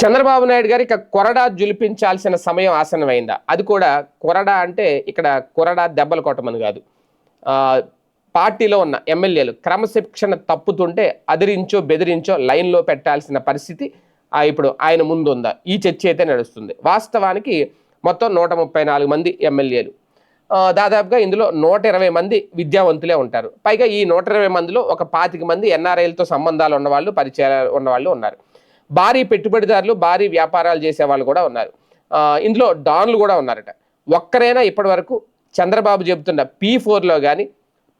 చంద్రబాబు నాయుడు గారు ఇక కొరడా జులిపించాల్సిన సమయం ఆసనమైందా అది కూడా కొరడా అంటే ఇక్కడ కొరడా దెబ్బలు కొట్టమని కాదు. పార్టీలో ఉన్న ఎమ్మెల్యేలు క్రమశిక్షణ తప్పుతుంటే అదిరించో బెదిరించో లైన్లో పెట్టాల్సిన పరిస్థితి ఇప్పుడు ఆయన ముందు ఉందా ఈ చర్చ అయితే నడుస్తుంది. వాస్తవానికి మొత్తం నూట ముప్పై నాలుగు మంది ఎమ్మెల్యేలు. దాదాపుగా ఇందులో నూట ఇరవై మంది విద్యావంతులే ఉంటారు. పైగా ఈ నూట ఇరవై మందిలో ఒక పాతిక మంది ఎన్ఆర్ఐలతో సంబంధాలు ఉన్నవాళ్ళు పరిచయాలు ఉన్నవాళ్ళు ఉన్నారు. భారీ పెట్టుబడిదారులు భారీ వ్యాపారాలు చేసే వాళ్ళు కూడా ఉన్నారు. ఇందులో డాన్లు కూడా ఉన్నారట. ఒక్కరైనా ఇప్పటి వరకు చంద్రబాబు చెబుతున్న పీ ఫోర్లో కానీ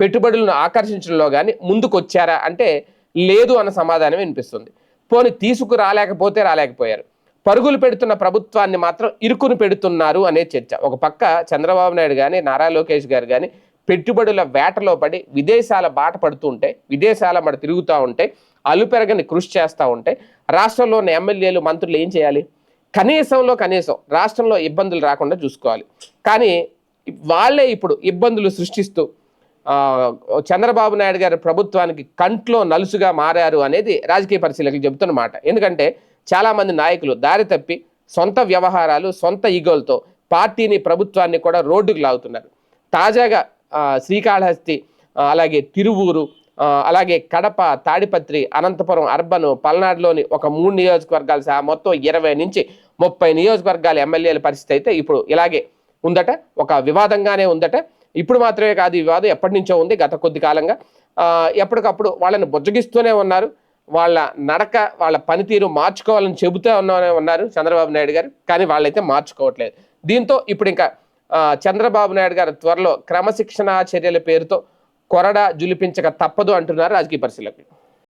పెట్టుబడులను ఆకర్షించడంలో కానీ ముందుకొచ్చారా అంటే లేదు అన్న సమాధానం వినిపిస్తుంది. పోని తీసుకురాలేకపోతే రాలేకపోయారు. పరుగులు పెడుతున్న ప్రభుత్వాన్ని మాత్రం ఇరుకును పెడుతున్నారు అనే చర్చ. ఒక పక్క చంద్రబాబు నాయుడు కానీ నారా లోకేష్ గారు కానీ పెట్టుబడుల వేటలో పడి విదేశాల బాట పడుతూ ఉంటే విదేశాల మన తిరుగుతూ ఉంటే అలుపెరగని కృషి చేస్తూ ఉంటే రాష్ట్రంలో ఉన్న ఎమ్మెల్యేలు మంత్రులు ఏం చేయాలి? కనీసంలో కనీసం రాష్ట్రంలో ఇబ్బందులు రాకుండా చూసుకోవాలి. కానీ వాళ్ళే ఇప్పుడు ఇబ్బందులు సృష్టిస్తూ చంద్రబాబు నాయుడు గారి ప్రభుత్వానికి కంట్లో నలుసుగా మారారు అనేది రాజకీయ పరిశీలకులు చెబుతున్నమాట ఎందుకంటే చాలామంది నాయకులు దారి తప్పి సొంత వ్యవహారాలు సొంత ఈగోలతో పార్టీని ప్రభుత్వాన్ని కూడా రోడ్డుకు లాగుతున్నారు. తాజాగా శ్రీకాళహస్తి అలాగే తిరువూరు అలాగే కడప తాడిపత్రి అనంతపురం అర్బన్ పల్నాడులోని ఒక మూడు నియోజకవర్గాలు సహా మొత్తం ఇరవై నుంచి ముప్పై నియోజకవర్గాల ఎమ్మెల్యేల పరిస్థితి అయితే ఇప్పుడు ఇలాగే ఉందట. ఒక వివాదంగానే ఉందట. ఇప్పుడు మాత్రమే కాదు ఈ వివాదం ఎప్పటి నుంచో ఉంది. గత కొద్ది కాలంగా ఎప్పటికప్పుడు వాళ్ళని బుజ్జగిస్తూనే ఉన్నారు. వాళ్ళ నడక వాళ్ళ పనితీరు మార్చుకోవాలని చెబుతూ ఉన్నానే ఉన్నారు చంద్రబాబు నాయుడు గారు కానీ వాళ్ళైతే మార్చుకోవట్లేదు. దీంతో ఇప్పుడు ఇంకా చంద్రబాబు నాయుడు గారు త్వరలో క్రమశిక్షణా చర్యల పేరుతో కొరడా జులిపించక తప్పదు అంటున్నారు రాజకీయ పరిశీలకులు.